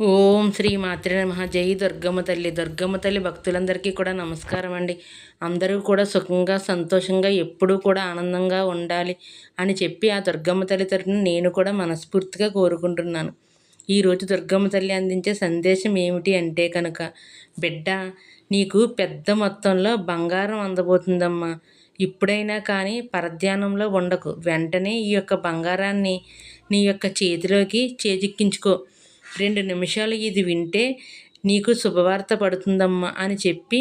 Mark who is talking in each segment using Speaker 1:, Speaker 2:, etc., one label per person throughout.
Speaker 1: ఓం శ్రీ మాత్రే నమ. జై దుర్గమ్మ తల్లి దుర్గమ్మ తల్లి భక్తులందరికీ కూడా నమస్కారం అండి. అందరూ కూడా సుఖంగా సంతోషంగా ఎప్పుడూ కూడా ఆనందంగా ఉండాలి అని చెప్పి ఆ దుర్గమ్మ తల్లి తరఫున నేను కూడా మనస్ఫూర్తిగా కోరుకుంటున్నాను. ఈరోజు దుర్గమ్మ తల్లి అందించే సందేశం ఏమిటి అంటే కనుక బిడ్డ నీకు పెద్ద మొత్తంలో బంగారం అందబోతుందమ్మా. ఇప్పుడైనా కానీ పరధ్యానంలో ఉండకు. వెంటనే ఈ యొక్క బంగారాన్ని నీ యొక్క చేతిలోకి చేజిక్కించుకో. రెండు నిమిషాలు ఇది వింటే నీకు శుభవార్త పడుతుందమ్మా అని చెప్పి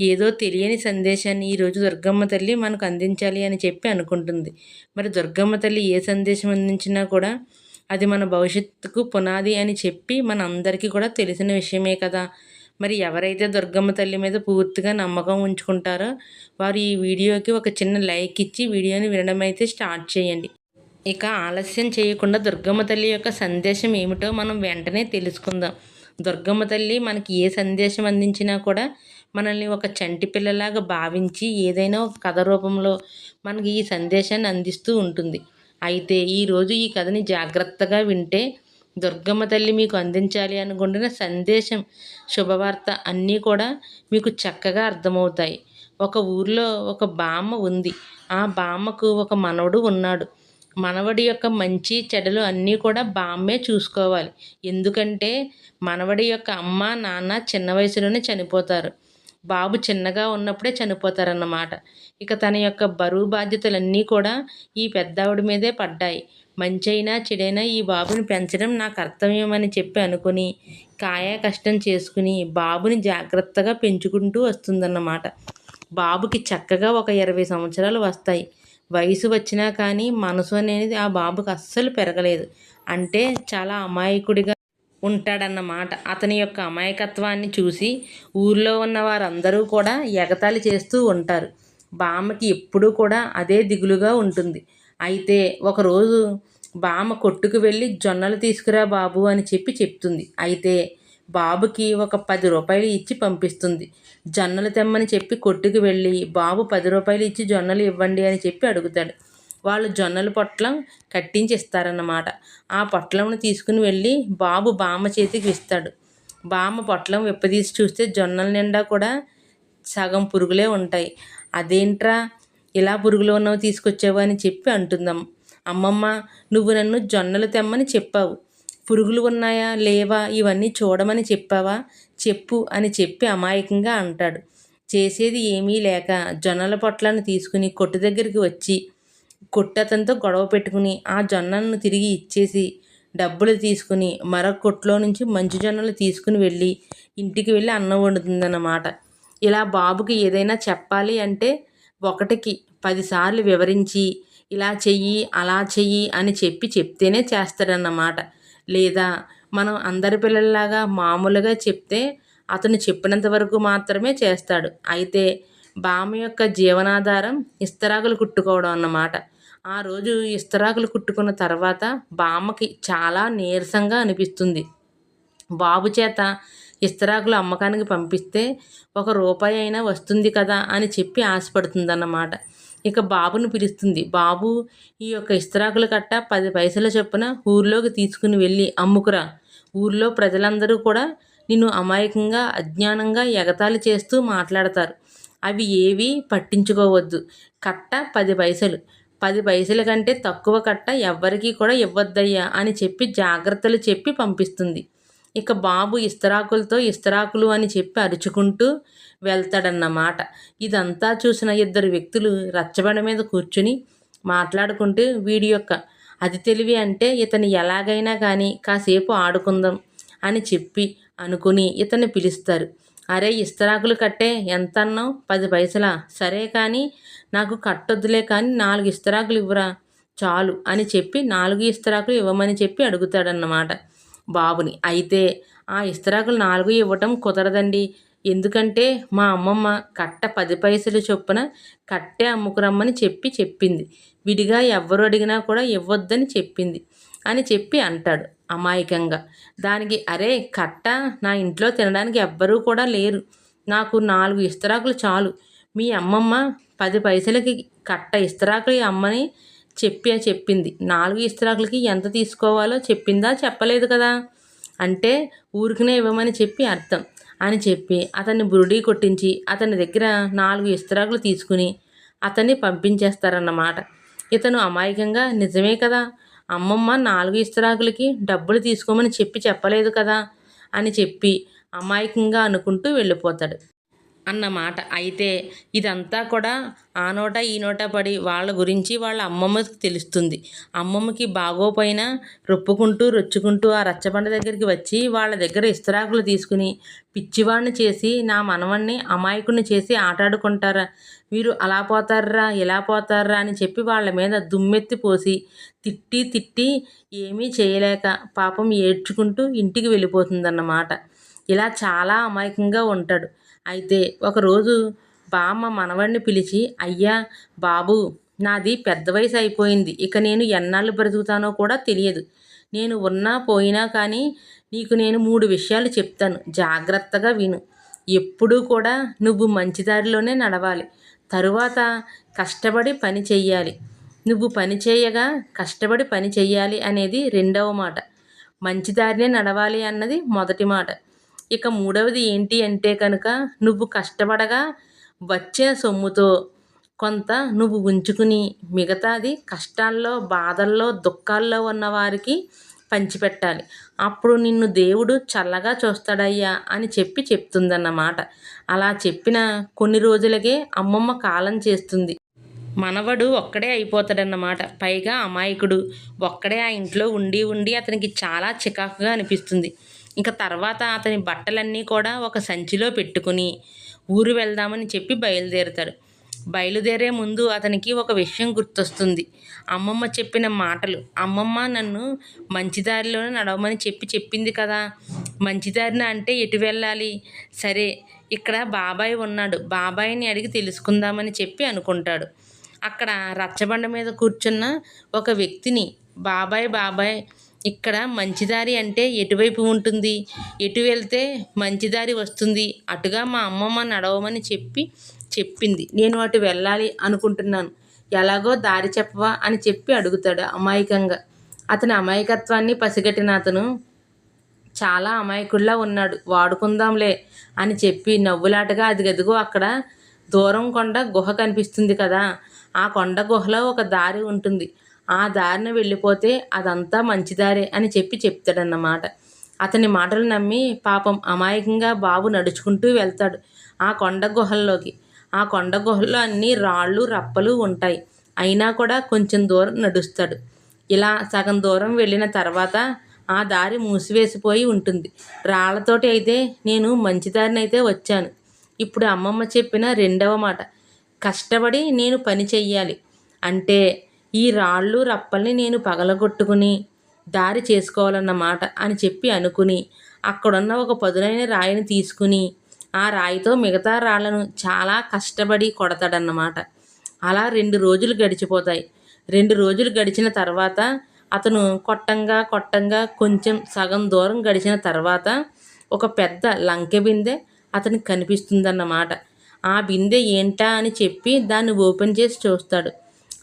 Speaker 1: ఏదో తెలియని సందేశాన్ని ఈరోజు దుర్గమ్మ తల్లి మనకు అందించాలి అని చెప్పి అనుకుంటుంది. మరి దుర్గమ్మ తల్లి ఏ సందేశం అందించినా కూడా అది మన భవిష్యత్తుకు పునాది అని చెప్పి మన అందరికీ కూడా తెలిసిన విషయమే కదా. మరి ఎవరైతే దుర్గమ్మ తల్లి మీద పూర్తిగా నమ్మకం ఉంచుకుంటారో వారు ఈ వీడియోకి ఒక చిన్న లైక్ ఇచ్చి వీడియోని వినడం అయితే స్టార్ట్ చేయండి. ఇక ఆలస్యం చేయకుండా దుర్గమ్మ తల్లి యొక్క సందేశం ఏమిటో మనం వెంటనే తెలుసుకుందాం. దుర్గమ్మ తల్లి మనకి ఏ సందేశం అందించినా కూడా మనల్ని ఒక చంటి పిల్లలాగా భావించి ఏదైనా ఒక కథ రూపంలో మనకి ఈ సందేశాన్ని అందిస్తూ ఉంటుంది. అయితే ఈరోజు ఈ కథని జాగ్రత్తగా వింటే దుర్గమ్మ తల్లి మీకు అందించాలి అనుకుంటున్న సందేశం శుభవార్త అన్నీ కూడా మీకు చక్కగా అర్థమవుతాయి. ఒక ఊర్లో ఒక బామ్మ ఉంది. ఆ బామ్మకు ఒక మనవడు ఉన్నాడు. మనవడి యొక్క మంచి చెడులు అన్నీ కూడా బామ్మే చూసుకోవాలి. ఎందుకంటే మనవడి యొక్క అమ్మ నాన్న చిన్న వయసులోనే చనిపోతారు. బాబు చిన్నగా ఉన్నప్పుడే చనిపోతారన్నమాట. ఇక తన యొక్క బరువు బాధ్యతలన్నీ కూడా ఈ పెద్దావిడ మీదే పడ్డాయి. మంచైనా చెడైనా ఈ బాబుని పెంచడం నా కర్తవ్యమని చెప్పి అనుకుని కాయా కష్టం చేసుకుని బాబుని జాగ్రత్తగా పెంచుకుంటూ వస్తుందన్నమాట. బాబుకి చక్కగా ఒక ఇరవై సంవత్సరాలు వస్తాయి. వయసు వచ్చినా కానీ మనసు అనేది ఆ బాబుకి అస్సలు పెరగలేదు. అంటే చాలా అమాయకుడిగా ఉంటాడన్నమాట. అతని యొక్క అమాయకత్వాన్ని చూసి ఊర్లో ఉన్న వారందరూ కూడా ఎగతాళి చేస్తూ ఉంటారు. బామ్మకి ఎప్పుడూ కూడా అదే దిగులుగా ఉంటుంది. అయితే ఒకరోజు బామ్మ కొట్టుకు వెళ్ళి జొన్నలు తీసుకురా బాబు అని చెప్పి చెప్తుంది. అయితే బాబుకి ఒక పది రూపాయలు ఇచ్చి పంపిస్తుంది. జొన్నలు తెమ్మని చెప్పి కొట్టుకు వెళ్ళి బాబు పది రూపాయలు ఇచ్చి జొన్నలు ఇవ్వండి అని చెప్పి అడుగుతాడు. వాళ్ళు జొన్నల పొట్లం కట్టించి ఇస్తారన్నమాట ఆ పొట్లంను తీసుకుని వెళ్ళి బాబు బామ్మ చేతికి ఇస్తాడు. బామ్మ పొట్లం విప్పదీసి చూస్తే జొన్నల నిండా కూడా సగం పురుగులే ఉంటాయి. అదేంట్రా ఇలా పురుగులు ఉన్నవి తీసుకొచ్చావు అని చెప్పి అంటుందమ్మ. అమ్మమ్మ నువ్వు నన్ను జొన్నలు తెమ్మని చెప్పావు. పురుగులు ఉన్నాయా? లేవా? ఇవన్నీ చూడమని చెప్పావా? చెప్పు అని చెప్పి అమాయకంగా అంటాడు. చేసేది ఏమీ లేక జొన్నల పొట్లను తీసుకుని కొట్టు దగ్గరికి వచ్చి కొట్టతంతో గొడవ పెట్టుకుని ఆ జొన్నలను తిరిగి ఇచ్చేసి డబ్బులు తీసుకుని మరొక కొట్లో నుంచి మంచి జొన్నలు తీసుకుని వెళ్ళి ఇంటికి వెళ్ళి అన్నం వండుతుందన్నమాట. ఇలా బాబుకి ఏదైనా చెప్పాలి అంటే ఒకటికి పదిసార్లు వివరించి ఇలా చెయ్యి అలా చెయ్యి అని చెప్పి చెప్తేనే చేస్తాడన్నమాట. లేదా మనం అందరి పిల్లల్లాగా మామూలుగా చెప్తే అతను చెప్పినంత వరకు మాత్రమే చేస్తాడు. అయితే భామ యొక్క జీవనాధారం ఇస్తరాకులు కుట్టుకోవడం అన్నమాట. ఆ రోజు ఇస్తరాకులు కుట్టుకున్న తర్వాత బామ్మకి చాలా నీరసంగా అనిపిస్తుంది. బాబు చేత ఇస్తరాకులు అమ్మకానికి పంపిస్తే ఒక రూపాయి అయినా వస్తుంది కదా అని చెప్పి ఆశపడుతుందన్నమాట. ఇక బాబును పిలుస్తుంది. బాబు ఈ యొక్క ఇస్తరాకుల కట్ట పది పైసల చొప్పున ఊర్లోకి తీసుకుని వెళ్ళి అమ్ముకురా ఊర్లో ప్రజలందరూ కూడా నిన్ను అమాయకంగా అజ్ఞానంగా ఎగతాళి చేస్తూ మాట్లాడతారు. అవి ఏవి పట్టించుకోవద్దు. కట్ట పది పైసలు. పది పైసల కంటే తక్కువ కట్ట ఎవ్వరికీ కూడా ఇవ్వద్దయ్యా అని చెప్పి జాగ్రత్తలు చెప్పి పంపిస్తుంది. ఇక బాబు ఇస్తరాకులతో ఇస్తరాకులు అని చెప్పి అరుచుకుంటూ వెళ్తాడన్నమాట. ఇదంతా చూసిన ఇద్దరు వ్యక్తులు రచ్చబండ మీద కూర్చుని మాట్లాడుకుంటూ వీడి యొక్క అది తెలివి అంటే ఇతని ఎలాగైనా కానీ కాసేపు ఆడుకుందాం అని చెప్పి అనుకుని ఇతన్ని పిలుస్తారు. అరే ఇస్తరాకులు కట్టే ఎంత అన్నావు పది పైసలా? సరే కానీ నాకు కట్టొద్దులే కానీ నాలుగు ఇస్తరాకులు ఇవ్వరా? చాలు అని చెప్పి నాలుగు ఇస్తరాకులు ఇవ్వమని చెప్పి అడుగుతాడన్నమాట. బాబుని. అయితే ఆ ఇస్తరాకులు నాలుగు ఇవ్వటం కుదరదండి. ఎందుకంటే మా అమ్మమ్మ కట్ట పది పైసలు చొప్పున కట్టే అమ్ముకురమ్మని చెప్పి చెప్పింది. విడిగా ఎవ్వరు అడిగినా కూడా ఇవ్వద్దని చెప్పింది అని చెప్పి అంటాడు అమాయకంగా. దానికి అరే కట్ట నా ఇంట్లో తినడానికి ఎవ్వరూ కూడా లేరు. నాకు నాలుగు ఇస్తరాకులు చాలు. మీ అమ్మమ్మ పది పైసలకి కట్ట ఇస్తరాకులు అమ్మని చెప్పి చెప్పింది. నాలుగు ఇస్త్రాకులకి ఎంత తీసుకోవాలో చెప్పిందా? చెప్పలేదు కదా. అంటే ఊరికనే ఇవ్వమని చెప్పి అర్థం. అని చెప్పి అతన్ని బురుడీ కొట్టించి అతని దగ్గర నాలుగు ఇస్తరాకులు తీసుకుని అతన్ని పంపించేస్తారన్నమాట. ఇతను అమాయకంగా నిజమే కదా. అమ్మమ్మ నాలుగు ఇస్తరాకులకి డబ్బులు తీసుకోమని చెప్పి చెప్పలేదు కదా అని చెప్పి అమాయకంగా అనుకుంటూ వెళ్ళిపోతాడు. అన్నమాట. అయితే ఇదంతా కూడా ఆ నోట ఈ నోట పడి వాళ్ళ గురించి వాళ్ళ అమ్మమ్మకి తెలుస్తుంది. అమ్మమ్మకి బాగోపోయినా రొప్పుకుంటూ రొచ్చుకుంటూ ఆ రచ్చబండ దగ్గరికి వచ్చి వాళ్ళ దగ్గర ఇస్తరాకులు తీసుకుని పిచ్చివాడిని చేసి నా మనవణ్ణి అమాయకుని చేసి ఆటాడుకుంటారా? మీరు అలా పోతారా ఇలా పోతారా అని చెప్పి వాళ్ళ మీద దుమ్మెత్తి పోసి తిట్టి తిట్టి ఏమీ చేయలేక పాపం ఏడ్చుకుంటూ ఇంటికి వెళ్ళిపోతుందన్నమాట. ఇలా చాలా అమాయకంగా ఉంటాడు. అయితే ఒకరోజు బామ్మ మనవడిని పిలిచి అయ్యా బాబు నాది పెద్ద వయసు అయిపోయింది. ఇక నేను ఎన్నాళ్ళు బ్రతుకుతానో కూడా తెలియదు. నేను ఉన్నా పోయినా కానీ నీకు నేను మూడు విషయాలు చెప్తాను. జాగ్రత్తగా విను. ఎప్పుడూ కూడా నువ్వు మంచి దారిలోనే నడవాలి. తరువాత కష్టపడి పని చెయ్యాలి. నువ్వు పని చేయగా కష్టపడి పని చెయ్యాలి అనేది రెండవ మాట. మంచి దారినే నడవాలి అన్నది మొదటి మాట. ఇక మూడవది ఏంటి అంటే కనుక నువ్వు కష్టపడగా వచ్చే సొమ్ముతో కొంత నువ్వు ఉంచుకుని మిగతాది కష్టాల్లో బాధల్లో దుఃఖాల్లో ఉన్న వారికి పంచిపెట్టాలి. అప్పుడు నిన్ను దేవుడు చల్లగా చూస్తాడయ్యా అని చెప్పి చెప్తుందన్నమాట. అలా చెప్పిన కొన్ని రోజులకే అమ్మమ్మ కాలం చేస్తుంది. మనవడు ఒక్కడే అయిపోతాడన్నమాట. పైగా అమాయకుడు. ఒక్కడే ఆ ఇంట్లో ఉండి ఉండి అతనికి చాలా చికాకుగా అనిపిస్తుంది. ఇంకా తర్వాత అతని బట్టలన్నీ కూడా ఒక సంచిలో పెట్టుకుని ఊరు వెళ్దామని చెప్పి బయలుదేరుతాడు. బయలుదేరే ముందు అతనికి ఒక విషయం గుర్తొస్తుంది. అమ్మమ్మ చెప్పిన మాటలు అమ్మమ్మ నన్ను మంచి దారిలోనే నడవమని చెప్పి చెప్పింది కదా. మంచిదారిన అంటే ఎటు వెళ్ళాలి? సరే ఇక్కడ బాబాయ్ ఉన్నాడు. బాబాయ్ని అడిగి తెలుసుకుందామని చెప్పి అనుకుంటాడు. అక్కడ రచ్చబండ మీద కూర్చున్న ఒక వ్యక్తిని బాబాయ్ బాబాయ్ ఇక్కడ మంచిదారి అంటే ఎటువైపు ఉంటుంది? ఎటు వెళ్తే మంచిదారి వస్తుంది? అటుగా మా అమ్మమ్మ నడవమని చెప్పి చెప్పింది. నేను అటు వెళ్ళాలి అనుకుంటున్నాను. ఎలాగో దారి చెప్పవా అని చెప్పి అడుగుతాడు అమాయకంగా. అతని అమాయకత్వాన్ని పసిగట్టిన అతను చాలా అమాయకుడిలా ఉన్నాడు వాడుకుందాంలే అని చెప్పి నవ్వులాటగా అది గదిగో అక్కడ దూరం కొండ గుహ కనిపిస్తుంది కదా. ఆ కొండ గుహలో ఒక దారి ఉంటుంది. ఆ దారిన వెళ్ళిపోతే అదంతా మంచిదారే అని చెప్పి చెప్తాడన్నమాట. అతని మాటలు నమ్మి పాపం అమాయకంగా బాబు నడుచుకుంటూ వెళ్తాడు ఆ కొండ గుహల్లోకి. ఆ కొండ గుహల్లో అన్ని రాళ్ళు రప్పలు ఉంటాయి. అయినా కూడా కొంచెం దూరం నడుస్తాడు. ఇలా సగం దూరం వెళ్ళిన తర్వాత ఆ దారి మూసివేసిపోయి ఉంటుంది. రాళ్ళతోటి అయితే నేను మంచి దారినైతే అయితే వచ్చాను. ఇప్పుడు అమ్మమ్మ చెప్పిన రెండవ మాట కష్టపడి నేను పని చెయ్యాలి. అంటే ఈ రాళ్ళు రప్పల్ని నేను పగలగొట్టుకుని దారి చేసుకోవాలన్నమాట అని చెప్పి అనుకుని అక్కడున్న ఒక పదునైన రాయిని తీసుకుని ఆ రాయితో మిగతా రాళ్ళను చాలా కష్టపడి కొడతాడన్నమాట. అలా రెండు రోజులు గడిచిపోతాయి. రెండు రోజులు గడిచిన తర్వాత అతను కొట్టంగా కొట్టంగా కొంచెం సగం దూరం గడిచిన తర్వాత ఒక పెద్ద లంకె బిందె అతనికి కనిపిస్తుందన్నమాట. ఆ బిందె ఏంటా అని చెప్పి దాన్ని ఓపెన్ చేసి చూస్తాడు.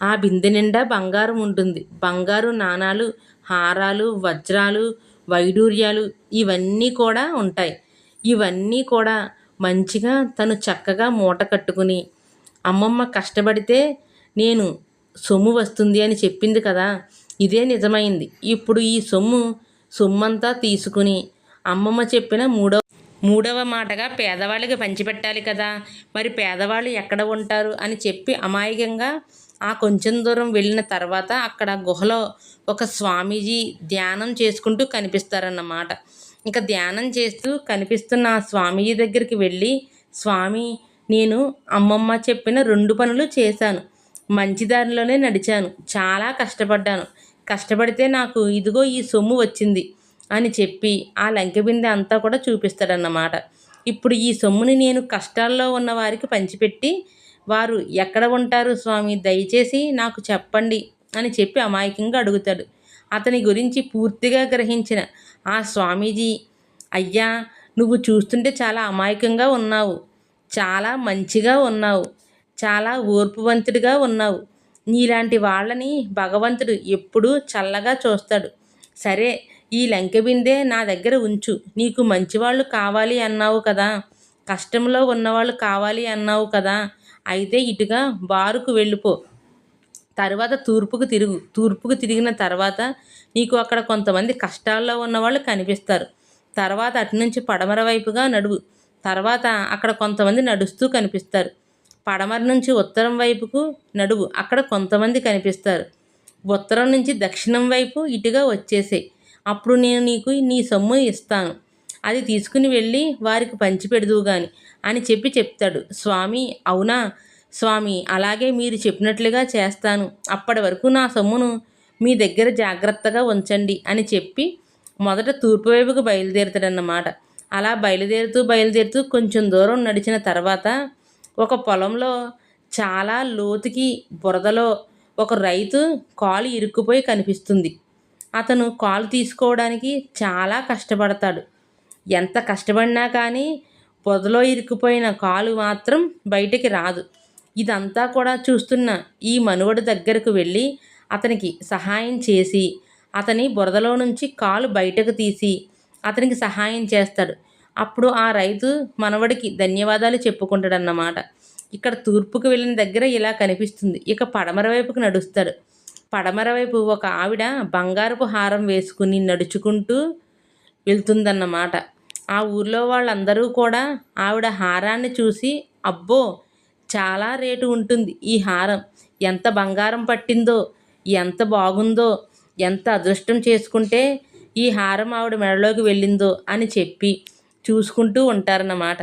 Speaker 1: ఆ బిందె నిండా బంగారం ఉంటుంది. బంగారు నాణాలు హారాలు వజ్రాలు వైడూర్యాలు ఇవన్నీ కూడా ఉంటాయి. ఇవన్నీ కూడా మంచిగా తను చక్కగా మూట కట్టుకుని అమ్మమ్మ కష్టపడితే నేను సొమ్ము వస్తుంది అని చెప్పింది కదా ఇదే నిజమైంది. ఇప్పుడు ఈ సొమ్ము సొమ్మంతా తీసుకుని అమ్మమ్మ చెప్పిన మూడవ మూడవ మాటగా పేదవాళ్ళకి పంచిపెట్టాలి కదా మరి పేదవాళ్ళు ఎక్కడ ఉంటారు? అని చెప్పి అమాయకంగా ఆ కొంచెం దూరం వెళ్ళిన తర్వాత అక్కడ గుహలో ఒక స్వామీజీ ధ్యానం చేసుకుంటూ కనిపిస్తారన్నమాట. ఇంకా ధ్యానం చేస్తూ కనిపిస్తున్న ఆ స్వామీజీ దగ్గరికి వెళ్ళి స్వామి నేను అమ్మమ్మ చెప్పిన రెండు పనులు చేశాను. మంచి దారిలోనే నడిచాను. చాలా కష్టపడ్డాను. కష్టపడితే నాకు ఇదిగో ఈ సొమ్ము వచ్చింది అని చెప్పి ఆ లంకెబిందె అంతా కూడా చూపిస్తాడన్నమాట. ఇప్పుడు ఈ సొమ్ముని నేను కష్టాల్లో ఉన్న వారికి పంచిపెట్టి వారు ఎక్కడ ఉంటారు స్వామి? దయచేసి నాకు చెప్పండి అని చెప్పి అమాయకంగా అడుగుతాడు. అతని గురించి పూర్తిగా గ్రహించిన ఆ స్వామీజీ అయ్యా నువ్వు చూస్తుంటే చాలా అమాయకంగా ఉన్నావు. చాలా మంచిగా ఉన్నావు. చాలా ఓర్పువంతుడిగా ఉన్నావు. నీలాంటి వాళ్ళని భగవంతుడు ఎప్పుడూ చల్లగా చూస్తాడు. సరే ఈ లంకె నా దగ్గర ఉంచు. నీకు మంచివాళ్ళు కావాలి అన్నావు కదా. కష్టంలో ఉన్నవాళ్ళు కావాలి అన్నావు కదా. అయితే ఇటుగా బారుకు వెళ్ళిపో. తర్వాత తూర్పుకు తిరుగు. తూర్పుకు తిరిగిన తర్వాత నీకు అక్కడ కొంతమంది కష్టాల్లో ఉన్నవాళ్ళు కనిపిస్తారు. తర్వాత అటు నుంచి పడమర వైపుగా నడువు. తర్వాత అక్కడ కొంతమంది నడుస్తూ కనిపిస్తారు. పడమర నుంచి ఉత్తరం వైపుకు నడువు. అక్కడ కొంతమంది కనిపిస్తారు. ఉత్తరం నుంచి దక్షిణం వైపు ఇటుగా వచ్చేసాయి. అప్పుడు నేను నీకు నీ సొమ్ము ఇస్తాను. అది తీసుకుని వెళ్ళి వారికి పంచిపెడదు గాని అని చెప్పి చెప్తాడు. స్వామి అవునా? స్వామి అలాగే మీరు చెప్పినట్లుగా చేస్తాను. అప్పటి వరకు నా సొమ్మును మీ దగ్గర జాగ్రత్తగా ఉంచండి అని చెప్పి మొదట తూర్పు వైపుకు బయలుదేరుతాడన్నమాట. అలా బయలుదేరుతూ బయలుదేరుతూ కొంచెం దూరం నడిచిన తర్వాత ఒక పొలంలో చాలా లోతుకి బురదలో ఒక రైతు కాలు ఇరుక్కుపోయి కనిపిస్తుంది. అతను కాలు తీసుకోవడానికి చాలా కష్టపడతాడు. ఎంత కష్టపడినా కానీ పొదలో ఇరుక్కుపోయిన కాలు మాత్రం బయటికి రాదు. ఇదంతా కూడా చూస్తున్న ఈ మనువడు దగ్గరకు వెళ్ళి అతనికి సహాయం చేసి అతని బురదలో నుంచి కాలు బయటకు తీసి అతనికి సహాయం చేస్తాడు. అప్పుడు ఆ రైతు మనవడికి ధన్యవాదాలు చెప్పుకుంటాడన్నమాట. ఇక్కడ తూర్పుకు వెళ్ళిన దగ్గర ఇలా కనిపిస్తుంది. ఇక పడమర వైపుకు నడుస్తాడు. పడమర వైపు ఒక ఆవిడ బంగారపు హారం వేసుకుని నడుచుకుంటూ వెళ్తుందన్నమాట. ఆ ఊర్లో వాళ్ళందరూ కూడా ఆవిడ హారాన్ని చూసి అబ్బో చాలా రేటు ఉంటుంది ఈ హారం. ఎంత బంగారం పట్టిందో ఎంత బాగుందో ఎంత అదృష్టం చేసుకుంటే ఈ హారం ఆవిడ మెడలోకి వెళ్ళిందో అని చెప్పి చూసుకుంటూ ఉంటారన్నమాట.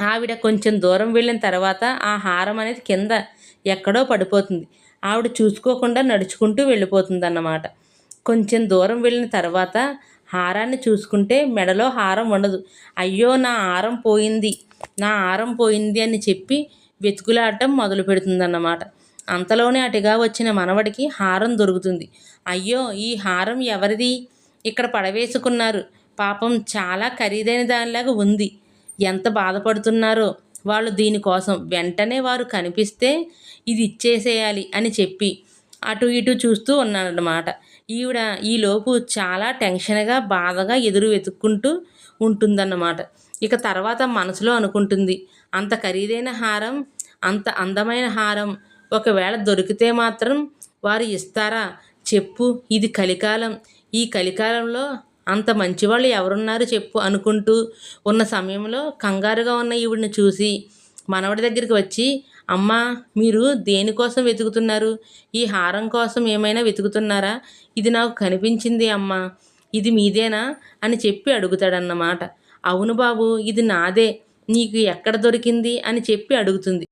Speaker 1: ఆవిడ కొంచెం దూరం వెళ్ళిన తర్వాత ఆ హారం అనేది కింద ఎక్కడో పడిపోతుంది. ఆవిడ చూసుకోకుండా నడుచుకుంటూ వెళ్ళిపోతుంది అన్నమాట కొంచెం దూరం వెళ్ళిన తర్వాత హారాన్ని చూసుకుంటే మెడలో హారం ఉండదు. అయ్యో నా హారం పోయింది. నా హారం పోయింది అని చెప్పి వెతుకులాడటం మొదలు పెడుతుందన్నమాట. అంతలోనే అటుగా వచ్చిన మనవడికి హారం దొరుకుతుంది. అయ్యో ఈ హారం ఎవరిది? ఇక్కడ పడవేసుకున్నారు. పాపం చాలా ఖరీదైన దానిలాగా ఉంది. ఎంత బాధపడుతున్నారో వాళ్ళు దీనికోసం వెంటనే వారు కనిపిస్తే ఇది ఇచ్చేసేయాలి అని చెప్పి అటు ఇటు చూస్తూ ఉన్నాడనమాట ఈవిడ ఈలోపు చాలా టెన్షన్గా బాధగా ఎదురు వెతుక్కుంటూ ఉంటుందన్నమాట. ఇక తర్వాత మనసులో అనుకుంటుంది అంత ఖరీదైన హారం అంత అందమైన హారం ఒకవేళ దొరికితే మాత్రం వారు ఇస్తారా? చెప్పు ఇది కలికాలం. ఈ కలికాలంలో అంత మంచివాళ్ళు ఎవరున్నారు చెప్పు అనుకుంటూ ఉన్న సమయంలో కంగారుగా ఉన్న ఈవిడిని చూసి మనవడి దగ్గరికి వచ్చి అమ్మా మీరు దేనికోసం వెతుకుతున్నారు? ఈ హారం కోసం ఏమైనా వెతుకుతున్నారా? ఇది నాకు కనిపించింది అమ్మా. ఇది మీదేనా? అని చెప్పి అడుగుతాడన్నమాట. అవును బాబు ఇది నాదే. నీకు ఎక్కడ దొరికింది? అని చెప్పి అడుగుతుంది.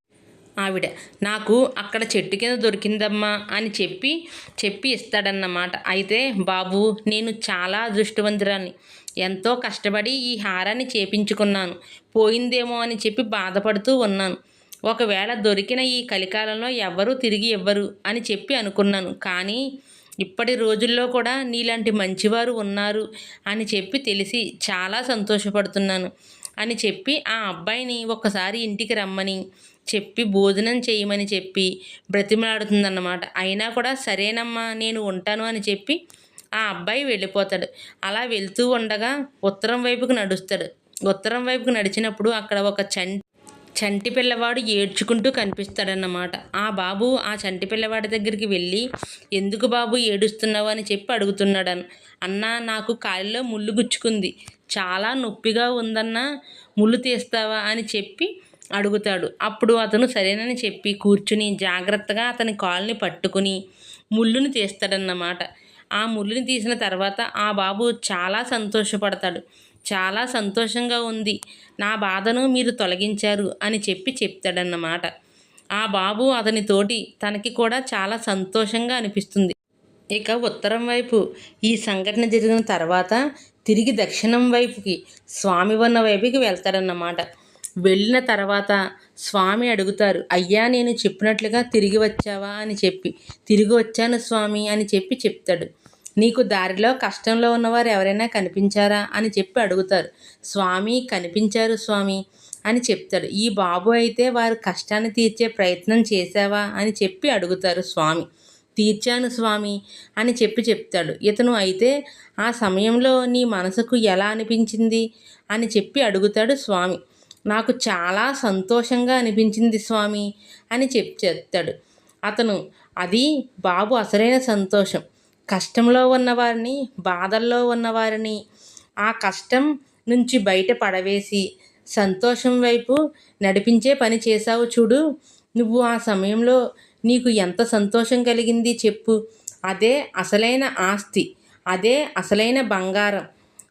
Speaker 1: ఆవిడ నాకు అక్కడ చెట్టు కింద దొరికిందమ్మా అని చెప్పి చెప్పి ఇస్తాడన్నమాట. అయితే బాబు నేను చాలా అదృష్టవంతురాన్ని ఎంతో కష్టపడి ఈ హారాన్ని చేపించుకున్నాను. పోయిందేమో అని చెప్పి బాధపడుతూ ఉన్నాను. ఒకవేళ దొరికిన ఈ కలికాలంలో ఎవ్వరూ తిరిగి ఇవ్వరు అని చెప్పి అనుకున్నాను. కానీ ఇప్పటి రోజుల్లో కూడా నీలాంటి మంచివారు ఉన్నారు అని చెప్పి తెలిసి చాలా సంతోషపడుతున్నాను అని చెప్పి ఆ అబ్బాయిని ఒక్కసారి ఇంటికి రమ్మని చెప్పి భోజనం చేయమని చెప్పి బ్రతిమలాడుతుందన్నమాట. అయినా కూడా సరేనమ్మా నేను ఉంటాను అని చెప్పి ఆ అబ్బాయి వెళ్ళిపోతాడు. అలా వెళ్తూ ఉండగా ఉత్తరం వైపుకు నడుస్తాడు. ఉత్తరం వైపుకు నడిచినప్పుడు అక్కడ ఒక చం చంటి పిల్లవాడు ఏడ్చుకుంటూ కనిపిస్తాడన్నమాట. ఆ బాబు ఆ చంటి పిల్లవాడి దగ్గరికి వెళ్ళి ఎందుకు బాబు ఏడుస్తున్నావు? అని చెప్పి అడుగుతున్నాడు అన్నా నాకు కాలిలో ముళ్ళు గుచ్చుకుంది. చాలా నొప్పిగా ఉందన్నా ముళ్ళు తీస్తావా? అని చెప్పి అడుగుతాడు. అప్పుడు అతను సరేనని చెప్పి కూర్చుని జాగ్రత్తగా అతని కాల్ని పట్టుకుని ముళ్ళుని తీస్తాడన్నమాట. ఆ ముళ్ళుని తీసిన తర్వాత ఆ బాబు చాలా సంతోషపడతాడు. చాలా సంతోషంగా ఉంది. నా బాధను మీరు తొలగించారు అని చెప్పి చెప్తాడన్నమాట. ఆ బాబు అతని తోటి తనకి కూడా చాలా సంతోషంగా అనిపిస్తుంది. ఇక ఉత్తరం వైపు ఈ సంఘటన జరిగిన తర్వాత తిరిగి దక్షిణం వైపుకి స్వామి ఉన్న వైపుకి వెళ్తాడన్నమాట. వెళ్ళిన తర్వాత స్వామి అడుగుతారు అయ్యా నేను చెప్పినట్లుగా తిరిగి వచ్చావా? అని చెప్పి తిరిగి వచ్చాను స్వామి అని చెప్పి చెప్తాడు. నీకు దారిలో కష్టంలో ఉన్నవారు ఎవరైనా కనిపించారా అని చెప్పి అడుగుతారు. స్వామి కనిపించారు స్వామి అని చెప్తాడు. ఈ బాబు అయితే వారు కష్టాన్ని తీర్చే ప్రయత్నం చేశావా అని చెప్పి అడుగుతారు స్వామి. తీర్చాను స్వామి అని చెప్పి చెప్తాడు. ఇతను అయితే ఆ సమయంలో నీ మనసుకు ఎలా అనిపించింది అని చెప్పి అడుగుతాడు స్వామి. నాకు చాలా సంతోషంగా అనిపించింది స్వామి అని చెప్పి చెప్తాడు. అతను అది బాబు అసలైన సంతోషం. కష్టంలో ఉన్నవారిని బాధల్లో ఉన్నవారిని ఆ కష్టం నుంచి బయట పడవేసి సంతోషం వైపు నడిపించే పని చేశావు చూడు. నువ్వు ఆ సమయంలో నీకు ఎంత సంతోషం కలిగింది చెప్పు. అదే అసలైన ఆస్తి అదే అసలైన బంగారం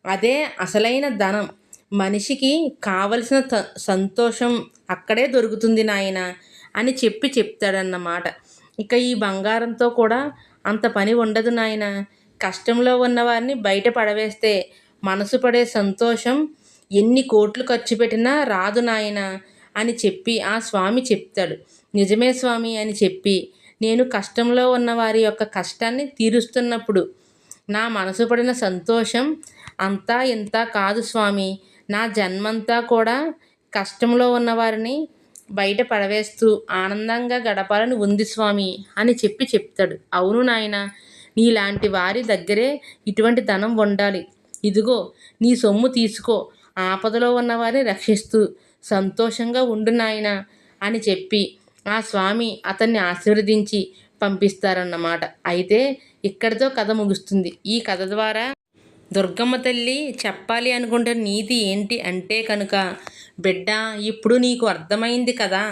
Speaker 1: అదే అసలైన ధనం. మనిషికి కావలసిన సంతోషం అక్కడే దొరుకుతుంది నాయన అని చెప్పి చెప్తాడన్నమాట. ఇక ఈ బంగారంతో కూడా అంత పని ఉండదు నాయన. కష్టంలో ఉన్నవారిని బయట పడవేస్తే మనసు పడే సంతోషం ఎన్ని కోట్లు ఖర్చు పెట్టినా రాదు నాయన అని చెప్పి ఆ స్వామి చెప్తాడు. నిజమే స్వామి అని చెప్పి నేను కష్టంలో ఉన్న వారి యొక్క కష్టాన్ని తీరుస్తున్నప్పుడు నా మనసు పడిన సంతోషం అంతా ఇంత కాదు స్వామి. నా జన్మంతా కూడా కష్టంలో ఉన్నవారిని బయట పడవేస్తూ ఆనందంగా గడపాలని ఉంది స్వామి అని చెప్పి చెప్తాడు. అవును నాయన నీలాంటి వారి దగ్గరే ఇటువంటి ధనం ఉండాలి ఇదిగో నీ సొమ్ము తీసుకో. ఆపదలో ఉన్నవారిని రక్షిస్తూ సంతోషంగా ఉండు నాయన అని చెప్పి ఆ స్వామి అతన్ని ఆశీర్వదించి పంపిస్తారన్నమాట. అయితే ఇక్కడితో కథ ముగుస్తుంది. ఈ కథ ద్వారా దుర్గమ్మ తల్లి చెప్పాలి అనుకుంటే నీతి ఏంటి అంటే కనుక బిడ్డ ఇప్పుడు నీకు అర్థమైంది కదా.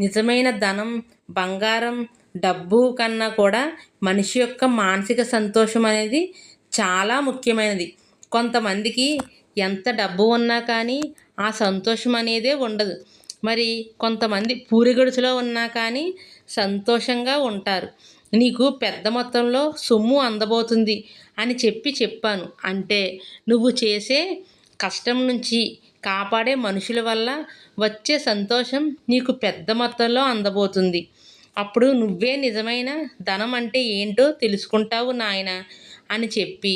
Speaker 1: నిజమైన ధనం బంగారం డబ్బు కన్నా కూడా మనిషి యొక్క మానసిక సంతోషం అనేది చాలా ముఖ్యమైనది. కొంతమందికి ఎంత డబ్బు ఉన్నా కానీ ఆ సంతోషం అనేదే ఉండదు. మరి కొంతమంది పూరిగడుసులో ఉన్నా కానీ సంతోషంగా ఉంటారు. నీకు పెద్ద మొత్తంలో సొమ్ము అందబోతుంది. అని చెప్పి చెప్పాను. అంటే నువ్వు చేసే కష్టం నుంచి కాపాడే మనుషుల వల్ల వచ్చే సంతోషం నీకు పెద్ద మొత్తంలో అందబోతుంది. అప్పుడు నువ్వే నిజమైన ధనం అంటే ఏంటో తెలుసుకుంటావు నాయన అని చెప్పి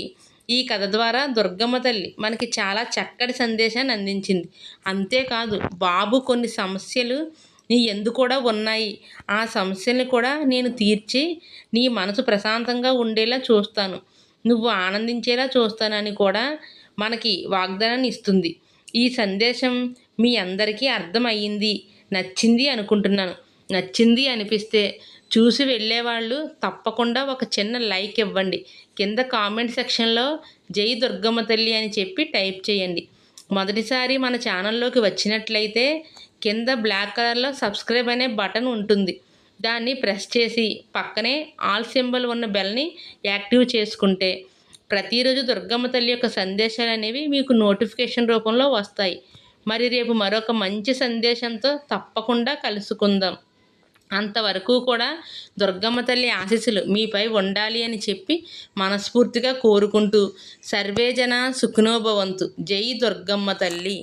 Speaker 1: ఈ కథ ద్వారా దుర్గమ్మ తల్లి మనకి చాలా చక్కటి సందేశాన్ని అందించింది. అంతేకాదు బాబు కొన్ని సమస్యలు నీ ఎందు కూడా ఉన్నాయి. ఆ సమస్యల్ని కూడా నేను తీర్చి నీ మనసు ప్రశాంతంగా ఉండేలా చూస్తాను. నువ్వు ఆనందించేలా చూస్తానని కూడా మనకి వాగ్దానాన్ని ఇస్తుంది. ఈ సందేశం మీ అందరికీ అర్థమయ్యింది నచ్చింది అనుకుంటున్నాను. నచ్చింది అనిపిస్తే చూసి వెళ్ళేవాళ్ళు తప్పకుండా ఒక చిన్న లైక్ ఇవ్వండి. కింద కామెంట్ సెక్షన్లో జై దుర్గమ్మ తల్లి అని చెప్పి టైప్ చేయండి. మొదటిసారి మన ఛానల్లోకి వచ్చినట్లయితే కింద బ్లాక్ కలర్లో సబ్స్క్రైబ్ అనే బటన్ ఉంటుంది. దాన్ని ప్రెస్ చేసి పక్కనే ఆల్ సింబల్ ఉన్న బెల్ని యాక్టివ్ చేసుకుంటే ప్రతిరోజు దుర్గమ్మ తల్లి యొక్క సందేశాలు అనేవి మీకు నోటిఫికేషన్ రూపంలో వస్తాయి. మరి రేపు మరొక మంచి సందేశంతో తప్పకుండా కలుసుకుందాం. అంతవరకు కూడా దుర్గమ్మ తల్లి ఆశీస్సులు మీపై ఉండాలి అని చెప్పి మనస్ఫూర్తిగా కోరుకుంటూ సర్వేజన సుఖనోభవంతు జై దుర్గమ్మ తల్లి.